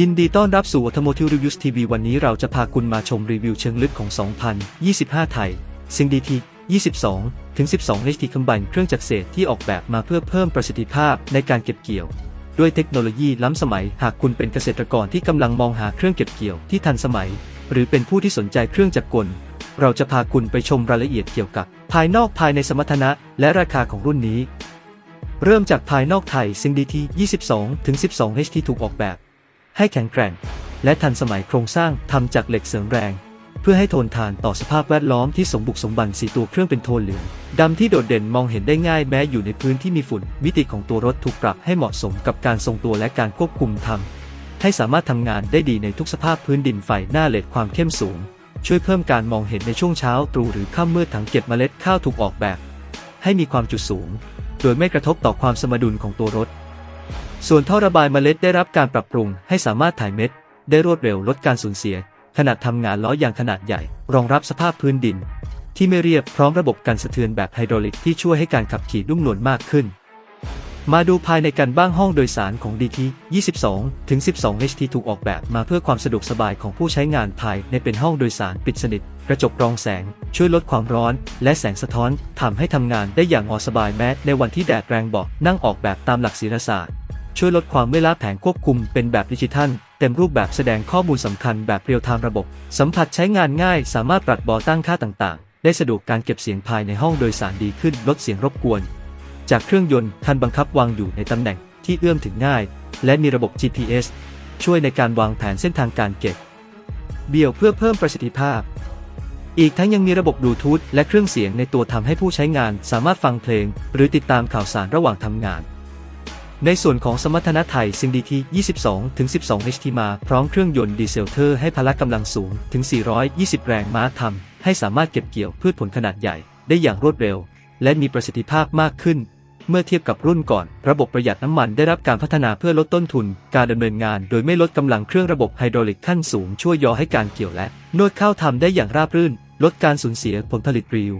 ยินดีต้อนรับสู่ Automotive Reviews TV วันนี้เราจะพาคุณมาชมรีวิวเชิงลึกของ 2025 ไทย ซิง DT 22 ถึง 12 HD Combine เครื่องจักรเศษที่ออกแบบมาเพื่อเพิ่มประสิทธิภาพในการเก็บเกี่ยว ด้วยเทคโนโลยีล้ำสมัย หากคุณเป็นเกษตรกรที่กำลังมองหาเครื่องเก็บเกี่ยวที่ทันสมัย หรือเป็นผู้ที่สนใจเครื่องจักรกล เราจะพาคุณไปชมรายละเอียดเกี่ยวกับ ภายนอกภายในสมรรถนะและราคาของรุ่นนี้ เริ่มจากภายนอกไทยซิง DT 22 ถึง 12 HT ถูกออกแบบ ให้แข็งแกร่ง และทันสมัยโครงสร้างทำจากเหล็กเสริมแรง เพื่อให้ทนทานต่อสภาพแวดล้อมที่สมบุกสมบันสีตัวเครื่องเป็นโทนเหลืองดำที่โดดเด่นมองเห็นได้ง่ายแม้อยู่ในพื้นที่มีฝุ่น มิติของตัวรถถูกปรับให้เหมาะสมกับการทรงตัวและการควบคุมทำให้สามารถทำงานได้ดีในทุกสภาพพื้นดินไฟหน้าเลดความเข้มสูง ช่วยเพิ่มการมองเห็นในช่วงเช้าตรู่หรือค่ำมืดถังเก็บเมล็ดข้าวถูกออกแบบ ให้มีความจุสูง โดยไม่กระทบต่อความสมดุลของตัวรถ ส่วนท่อระบายเมล็ดได้รับการปรับปรุงให้สามารถถ่ายเม็ด ได้รวดเร็วลดการสูญเสีย ขนาดทำงานล้อยางขนาดใหญ่ รองรับสภาพพื้นดิน ที่ไม่เรียบพร้อมระบบการสะเทือนแบบไฮดรอลิกที่ช่วยให้การขับขี่นุ่มนวลมากขึ้น มาดูภายในกันบ้างห้องโดยสารของ DT 22 ถึง 12 HT ถูกออกแบบมาเพื่อความสะดวกสบายของผู้ใช้งานภายในเป็นห้องโดยสารปิดสนิท กระจกรองแสง ช่วยลดความร้อน และแสงสะท้อนทำให้ทำงานได้อย่างออสบายแม้ในวันที่แดดแรงบาะนั่งออกแบบตามหลักศิลศาสตร์ ช่วยลดความเมื่อยล้าแผงควบคุมเป็นแบบดิจิทัล เต็มรูปแบบแสดงข้อมูลสำคัญแบบเรียลไทม์ระบบ สัมผัสใช้งานง่ายสามารถปรับเบอตั้งค่าต่างๆ ได้สะดวกการเก็บเสียงภายในห้องโดยสารดีขึ้นลดเสียงรบกวน จากเครื่องยนต์คันบังคับวางอยู่ในตำแหน่งที่เอื้อมถึงง่าย และมีระบบ GPS ช่วยในการวางแผนเส้นทางการเก็บ เบี่ยวเพื่อเพิ่มประสิทธิภาพ อีกทั้งยังมีระบบบลูทูธและเครื่องเสียงในตัวทำให้ผู้ใช้งานสามารถฟังเพลง หรือติดตามข่าวสารระหว่างทำงาน ในส่วนของสมรรถนะไทยซิงดีที22 ถึง 12 HT มา พร้อมเครื่องยนต์ดีเซลเทอร์ให้พละกำลังสูงถึง 420 แรงม้าทำให้สามารถเก็บเกี่ยวพืชผลขนาดใหญ่ได้อย่างรวดเร็ว และมีประสิทธิภาพมากขึ้น เมื่อเทียบกับรุ่นก่อน ระบบประหยัดน้ำมันได้รับการพัฒนาเพื่อลดต้นทุน การดำเนินงาน โดยไม่ลดกำลังเครื่องระบบไฮดรอลิกขั้นสูงช่วยยอให้การเกี่ยวและนวดข้าวทำได้อย่างราบรื่น ลดการสูญเสียผลผลิตรีว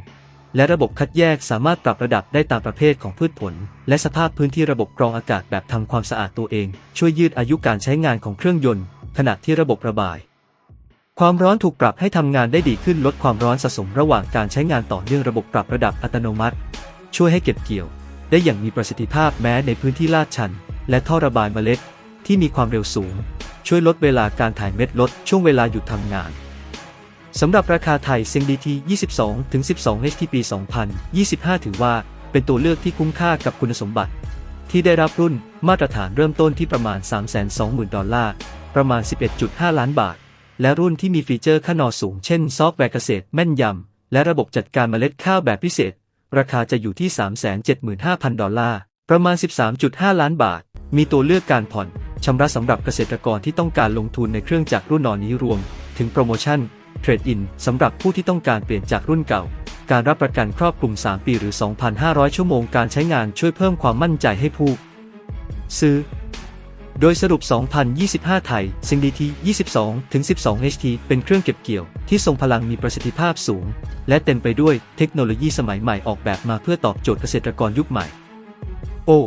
และระบบคัดแยกสามารถปรับระดับได้ตามประเภทของพืชผล และสภาพพื้นที่ระบบกรองอากาศแบบทำความสะอาดตัวเอง ช่วยยืดอายุการใช้งานของเครื่องยนต์ ขณะที่ระบบระบาย ความร้อนถูกปรับให้ทำงานได้ดีขึ้นลดความร้อนสะสมระหว่างการใช้งานต่อเนื่องระบบปรับระดับอัตโนมัติ ช่วยให้เก็บเกี่ยว ได้อย่างมีประสิทธิภาพแม้ในพื้นที่ลาดชัน และท่อระบายเมล็ด ที่มีความเร็วสูง ช่วยลดเวลาการถ่ายเม็ดลดช่วงเวลาหยุดทำงาน สำหรับราคาไทยเซิง DT 22 ถึง 12 HT ปี 2025 ถือว่าเป็นตัวเลือกที่คุ้มค่ากับคุณสมบัติ ที่ได้รับรุ่นมาตรฐานเริ่มต้นที่ประมาณ 320,000 ดอลลาร์ ประมาณ 11.5 ล้านบาท และรุ่นที่มีฟีเจอร์ขนอสูง เช่น ซอฟต์แวร์เกษตรแม่นยำ และระบบจัดการเมล็ดข้าวแบบพิเศษ ราคาจะอยู่ที่ 375,000 ดอลลาร์ ประมาณ 13.5 ล้านบาท มีตัวเลือกการผ่อนชำระสำหรับเกษตรกรที่ต้องการลงทุนในเครื่องจักรรุ่นนอนนี้รวม ถึงโปรโมชั่น รดอินสำหรับผู้ที่ต้องการเปลี่ยนจากรุ่นเก่า การรับประกันครอบคลุม 3 ปีหรือ 2,500 ชั่วโมงการใช้งานช่วยเพิ่มความมั่นใจให้ผู้ ซื้อ โดยสรุป 2025 ไทยซิงดีที22 ถึง 12 HT เป็นเครื่องเก็บเกี่ยวที่ทรงพลังมีประสิทธิภาพสูง และเต็มไปด้วยเทคโนโลยีสมัยใหม่ออกแบบมาเพื่อตอบโจทย์เกษตรกรยุคใหม่ โอ้